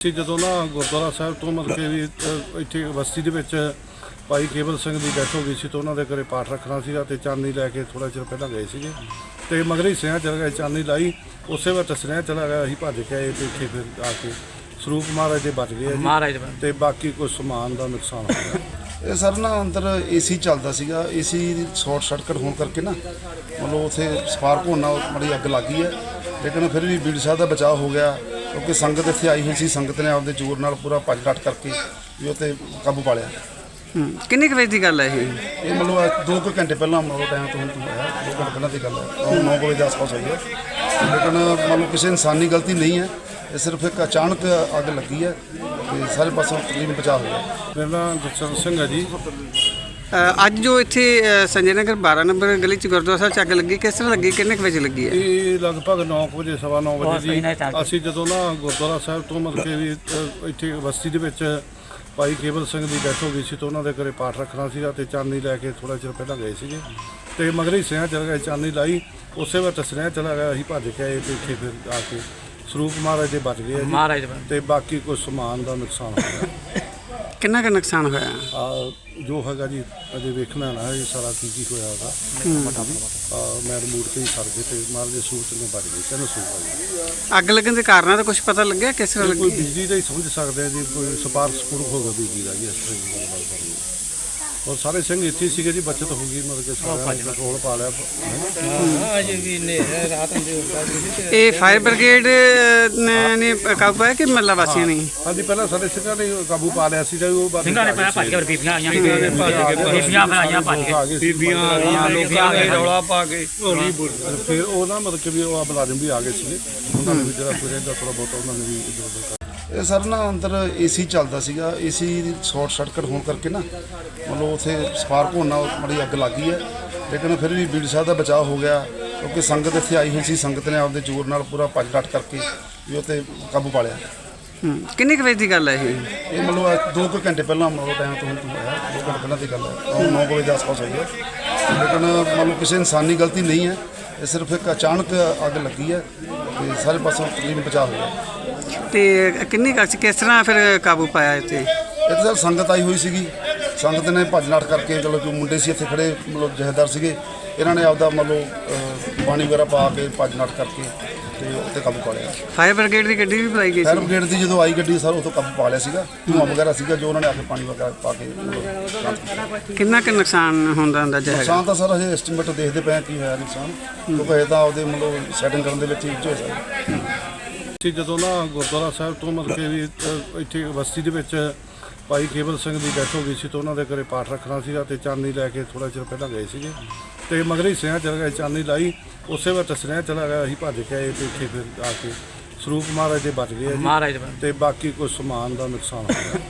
ਸੀ ਜਦੋਂ ਨਾ ਗੁਰਦੁਆਰਾ ਸਾਹਿਬ ਤੋਂ ਮਤਲਬ ਕਿ ਵੀ ਅ, ਇੱਥੇ ਬਸਤੀ ਦੇ ਵਿੱਚ ਭਾਈ ਕੇਵਲ ਸਿੰਘ ਦੀ ਡੈਥ ਹੋ ਗਈ ਸੀ ਤਾਂ ਉਹਨਾਂ ਦੇ ਘਰੇ ਪਾਠ ਰੱਖਣਾ ਸੀਗਾ ਤੇ ਚਾਂਦੀ ਲੈ ਕੇ ਥੋੜਾ ਚਿਰ ਪਹਿਲਾਂ ਗਏ ਸੀਗੇ। ਤੇ ਮਗਰ ਹੀ ਸਿਆਂ ਚਲ ਗਏ ਚਾਂਦੀ ਲਾਈ ਉਸੇ ਵੇਲੇ ਸਿਆਂ ਚਲਾ ਗਿਆ ਅਸੀਂ ਭੱਜ ਕੇ ਆਏ ਤੇ ਇੱਥੇ ਫਿਰ ਆ ਕੇ ਸਰੂਪ ਮਹਾਰਾਜ ਦੇ ਬਚ ਗਏ ਆ ਜੀ। ਮਹਾਰਾਜ ਦਾ ਤੇ ਬਾਕੀ ਕੋਈ ਸਮਾਨ ਦਾ ਨੁਕਸਾਨ ਹੋ ਗਿਆ। ਇਹ ਸਰ ਨਾ ਅੰਦਰ ਏਸੀ ਚੱਲਦਾ ਸੀਗਾ ਏਸੀ ਸ਼ਾਰਟ ਸਰਕਟ ਹੋਣ ਕਰਕੇ ਨਾ ਮਤਲਬ ਉਥੇ ਸਪਾਰਕ ਹੋਣ ਬੜੀ ਅੱਗ ਲੱਗੀ ਹੈ। ਲੇਕਿਨ ਫਿਰ ਵੀ ਬੀੜ ਸਾਹਿਬ ਦਾ ਬਚਾਅ ਹੋ ਗਿਆ। ਕਿਉਂਕਿ ਸੰਗਤ ਇੱਥੇ ਆਈ ਹੋਈ ਸੀ ਸੰਗਤ ਨੇ ਆਪਦੇ ਜ਼ੋਰ ਨਾਲ ਪੂਰਾ ਭੱਜ ਡਟ ਕਰਕੇ ਵੀ ਉਤੇ ਕਾਬੂ ਪਾ ਲਿਆ। ਹੂੰ। ਕਿੰਨੇ ਕੁ ਵਜੇ ਦੀ ਗੱਲ ਹੈ ਇਹ? ਇਹ ਮਤਲਬ ਅੱਜ ਦੋ ਕੁ ਘੰਟੇ ਪਹਿਲਾਂ ਮਤਲਬ ਟਾਈਮ ਤੋਂ ਹੁਣ ਹੋਇਆ ਦੋ ਘੰਟੇ ਪਹਿਲਾਂ ਦੀ ਗੱਲ ਹੈ। 9 ਵਜੇ ਦੇ ਆਸ-ਪਾਸ ਹੋਈ ਹੈ। ਲੇਕਿਨ ਮਤਲਬ ਕਿਸੇ ਇਨਸਾਨੀ ਗਲਤੀ ਨਹੀਂ ਹੈ। ਇਹ ਸਿਰਫ ਇੱਕ ਅਚਾਨਕ ਅੱਗ ਲੱਗੀ ਹੈ ਤੇ ਸਾਰੇ ਪਾਸੋਂ ਤਕਰੀਬਨ ਬਚਾਅ ਹੋ ਗਿਆ। ਮੇਰਾ ਨਾਮ ਗੁਰਚਰਨ ਸਿੰਘ ਹੈ ਜੀ। ਅੱਜ ਜੋ ਇੱਥੇ ਸੰਜੇ ਨਗਰ 12 ਨੰਬਰ ਗਲੀ ਚ ਗੁਰਦੁਆਰਾ ਸਾਹਿਬ 'ਚ ਅੱਗ ਲੱਗੀ ਕਿਸ ਤਰ੍ਹਾਂ ਲੱਗੀ ਕਿੰਨੇ ਕੁ ਵਜੇ ਲੱਗੀ ਹੈ? ਇਹ ਲਗਭਗ 9 ਵਜੇ ਸਵਾ 9 ਬਹੁਤ ਵਜੇ ਚੱਲ ਅਸੀਂ ਜਦੋਂ ਨਾ ਗੁਰਦੁਆਰਾ ਸਾਹਿਬ ਤੋਂ ਮਤਲਬ ਕਿ ਵੀ ਇੱਥੇ ਬਸਤੀ ਦੇ ਵਿੱਚ ਭਾਈ ਕੇਵਲ ਸਿੰਘ ਦੀ ਡੈਥ ਹੋ ਗਈ ਸੀ ਤਾਂ ਉਹਨਾਂ ਦੇ ਘਰੇ ਪਾਠ ਰੱਖਣਾ ਸੀਗਾ ਤੇ ਚਾਂਦੀ ਲੈ ਕੇ ਥੋੜਾ ਚਿਰ ਪਹਿਲਾਂ ਗਏ ਸੀਗੇ। ਤੇ ਮਗਰ ਹੀ ਸਿਆਂ ਚਲ ਗਏ ਚਾਂਦੀ ਲਾਈ ਉਸੇ ਵੇਲੇ ਸਿਆਂ ਚਲਾ ਗਿਆ ਅਸੀਂ ਭੱਜ ਕੇ ਆਏ ਤੇ ਇੱਥੇ ਫਿਰ ਆ ਕੇ ਸਰੂਪ ਮਹਾਰਾਜ ਦੇ ਬਚ ਗਏ ਆ ਜੀ। ਮਹਾਰਾਜ ਦਾ ਤੇ ਬਾਕੀ ਕੋਈ ਸਮਾਨ ਦਾ ਨੁਕਸਾਨ ਹੋ ਗਿਆ ਕਿੰਨਾ ਕੁ ਨੁਕਸਾਨ ਹੋਇਆ? ਆ ਜੋ ਹੈਗਾ ਜੀ ਅਜੇ ਵੇਖਣਾ ਨਾ ਇਹ ਸਾਰਾ ਕੀ ਕੀ ਹੋਇਆ ਹੋਗਾ ਆ ਮੈਂ ਰਿਮੋਟ ਤੇ ਹੀ ਸਰ ਗਏ ਤੇ ਮਹਾਰਾਜ ਦੇ ਸੂਤ ਨੇ ਬਚ ਗਏ ਤਿੰਨ ਸੂਤ ਅੱਗ ਲੱਗਣ ਦੇ ਕਾਰਨਾਂ ਦਾ ਕੁਝ ਪਤਾ ਲੱਗਿਆ ਕਿਸ ਤਰ੍ਹਾਂ ਕੋਈ ਲੱਗੀ? ਬਿਜਲੀ ਦਾ ਹੀ ਸਮਝ ਸਕਦੇ ਆ ਜੀ ਕੋਈ ਸਪਾਰਕ ਸਪੂਰਕ ਹੋਗਾ ਬਿਜਲੀ ਦਾ ਜੀ ਇਸ ਤਰ੍ਹਾਂ ਔਰ ਸਾਰੇ ਸਿੰਘ ਇੱਥੇ ਹੀ ਸੀਗੇ ਜੀ ਬਚਤ ਹੋ ਗਈ ਮਤਲਬ ਕਿ ਸਾਰਾ ਕੰਟਰੋਲ ਪਾ ਲਿਆ। ਇਹ ਫਾਇਰ ਬ੍ਰਿਗੇਡ ਨੇ- ਨੇ ਕਾਬੂ ਪਾਇਆ ਕਿ ਮੱਲਾ ਵਾਸੀਆਂ ਨੇ? ਹਾਂਜੀ ਪਹਿਲਾਂ ਸਾਡੇ ਸਿੰਘਾਂ ਨੇ ਕਾਬੂ ਪਾ ਲਿਆ ਸੀ ਤੇ ਉਹ ਬਾਅਦ ਸਿੰਘਾਂ ਨੇ ਪਹਿਲਾਂ ਭੱਜ ਕੇ ਫਿਰ ਬੀਬੀਆਂ ਆਈਆਂ। ਬੀਬੀਆਂ ਫਿਰ ਆਈਆਂ ਭੱਜ ਕੇ। ਬੀਬੀਆਂ ਆਈਆਂ ਲੋਕਾਂ ਨੇ ਰੌਲਾ ਫਿਰ ਉਹ ਨਾ ਮਤਲਬ ਕਿ ਵੀ ਉਹ ਮੁਲਾਜ਼ਮ ਵੀ ਆ ਗਏ ਸੀਗੇ। ਉਹਨਾਂ ਨੇ ਵੀ ਜਿਹੜਾ ਕੋਈ ਰਹਿੰਦਾ ਥੋੜਾ ਬਹੁਤ ਉਹਨਾਂ ਨੇ ਵੀ ਇੱਧਰ ਉੱਧਰ ਕਰ ਇਹ ਸਰ ਨਾ ਅੰਦਰ ਏਸੀ ਚੱਲਦਾ ਸੀਗਾ ਏਸੀ ਸ਼ਾਰਟ ਸਰਕਟ ਹੋਣ ਕਰਕੇ ਨਾ ਮਤਲਬ ਉਥੇ ਸਪਾਰਕ ਹੋਣ ਬੜੀ ਅੱਗ ਲੱਗੀ ਹੈ। ਲੇਕਿਨ ਫਿਰ ਵੀ ਬੀੜ ਸਾਹਿਬ ਦਾ ਬਚਾਅ ਹੋ ਗਿਆ ਕਿਉਂਕਿ ਸੰਗਤ ਇੱਥੇ ਆਈ ਹੋਈ ਸੀ ਸੰਗਤ ਨੇ ਆਪਦੇ ਜ਼ੋਰ ਨਾਲ ਪੂਰਾ ਭੱਜ ਡਟ ਕਰਕੇ ਵੀ ਉਤੇ ਕਾਬੂ ਪਾ ਲਿਆ। ਹੂੰ। ਕਿੰਨੇ ਕੁ ਵਜੇ ਦੀ ਗੱਲ ਹੈ ਇਹ? ਇਹ ਮਤਲਬ ਅੱਜ ਦੋ ਕੁ ਘੰਟੇ ਪਹਿਲਾਂ ਮਤਲਬ ਟਾਈਮ ਤੋਂ ਹੁਣ ਹੋਇਆ ਦੋ ਘੰਟੇ ਪਹਿਲਾਂ ਦੀ ਗੱਲ ਹੈ। 9 ਵਜੇ ਦੇ ਆਸ-ਪਾਸ ਹੋਈ ਹੈ। ਲੇਕਿਨ ਮਤਲਬ ਕਿਸੇ ਇਨਸਾਨੀ ਗਲਤੀ ਨਹੀਂ ਹੈ ਇਹ ਸਿਰਫ ਇੱਕ ਅਚਾਨਕ ਅੱਗ ਲੱਗੀ ਹੈ ਤੇ ਸਾਰੇ ਪਾਸੋਂ ਤਕਰੀਬਨ ਬਚਾਅ ਹੋ ਗਿਆ। ਤੇ ਕਿੰਨੀ ਕੁ ਕਿਸ ਤਰ੍ਹਾਂ ਫਿਰ ਕਾਬੂ ਪਾਇਆ ਇੱਥੇ? ਇੱਥੇ ਸਰ ਸੰਗਤ ਆਈ ਹੋਈ ਸੀਗੀ। ਸੰਗਤ ਨੇ ਭੱਜ ਕਰਕੇ ਚਲੋ ਜੋ ਮੁੰਡੇ ਸੀ ਇੱਥੇ ਖੜੇ ਮਤਲਬ ਜਹੇਦਾਰ ਸੀਗੇ ਇਹਨਾਂ ਨੇ ਆਪਦਾ ਮਤਲਬ ਪਾਣੀ ਵਗੈਰਾ ਪਾ ਕੇ ਭੱਜ ਕਰਕੇ ਤੇ ਉੱਤੇ ਕਾਬੂ ਪਾ ਲਿਆ। ਫਾਇਰ ਬ੍ਰਿਗੇਡ ਦੀ ਗੱਡੀ ਵੀ ਬੁਲਾਈ ਗਈ ਫਾਇਰ ਸੀ? ਬ੍ਰਿਗੇਡ ਦੀ ਜਦੋਂ ਆਈ ਗੱਡੀ ਸਰ ਉਤੋਂ ਕਾਬੂ ਪਾ ਲਿਆ ਸੀਗਾ। ਧੂੰਆਂ ਵਗੈਰਾ ਸੀਗਾ ਜੋ ਉਹਨਾਂ ਨੇ ਆ ਕੇ ਪਾਣੀ ਵਗੈਰਾ ਪਾ ਕੇ। ਕਿੰਨਾ ਕੁ ਨੁਕਸਾਨ ਹੁੰਦਾ ਅੰਦਾਜ਼ਾ ਹੈਗਾ? ਨੁਕਸਾਨ ਤਾਂ ਸਰ ਹਜੇ ਐਸਟੀਮੇਟ ਦੇਖਦੇ ਪਏ ਹਾਂ ਕੀ ਹੋਇਆ ਨੁਕਸਾਨ। ਕਿਉਂਕਿ ਇਹ ਤਾਂ ਆਪਦੇ ਮਤਲਬ ਸੈਟਿੰਗ ਕਰਨ ਦੇ ਵਿੱਚ ਹੀ ਹੋ ਸਕਦਾ ਸੀ ਜਦੋਂ ਨਾ ਗੁਰਦੁਆਰਾ ਸਾਹਿਬ ਤੋਂ ਮਤਲਬ ਕਿ ਵੀ ਅ, ਇੱਥੇ ਬਸਤੀ ਦੇ ਵਿੱਚ ਭਾਈ ਕੇਵਲ ਸਿੰਘ ਦੀ ਡੈਥ ਹੋ ਗਈ ਸੀ ਤਾਂ ਉਹਨਾਂ ਦੇ ਘਰੇ ਪਾਠ ਰੱਖਣਾ ਸੀਗਾ ਤੇ ਚਾਂਦੀ ਲੈ ਕੇ ਥੋੜਾ ਚਿਰ ਪਹਿਲਾਂ ਗਏ ਸੀਗੇ। ਤੇ ਮਗਰ ਹੀ ਸਿਆਂ ਚਲ ਗਏ ਚਾਂਦੀ ਲਾਈ ਉਸੇ ਵੇਲੇ ਸਿਆਂ ਚਲਾ ਗਿਆ ਅਸੀਂ ਭੱਜ ਕੇ ਆਏ ਤੇ ਇੱਥੇ ਫਿਰ ਆ ਕੇ ਸਰੂਪ ਮਹਾਰਾਜ ਦੇ ਬਚ ਗਏ ਆ ਜੀ। ਮਹਾਰਾਜ ਤੇ ਬਾਕੀ ਕੋਈ ਸਮਾਨ ਦਾ ਨੁਕਸਾਨ ਹੋ ਗਿਆ।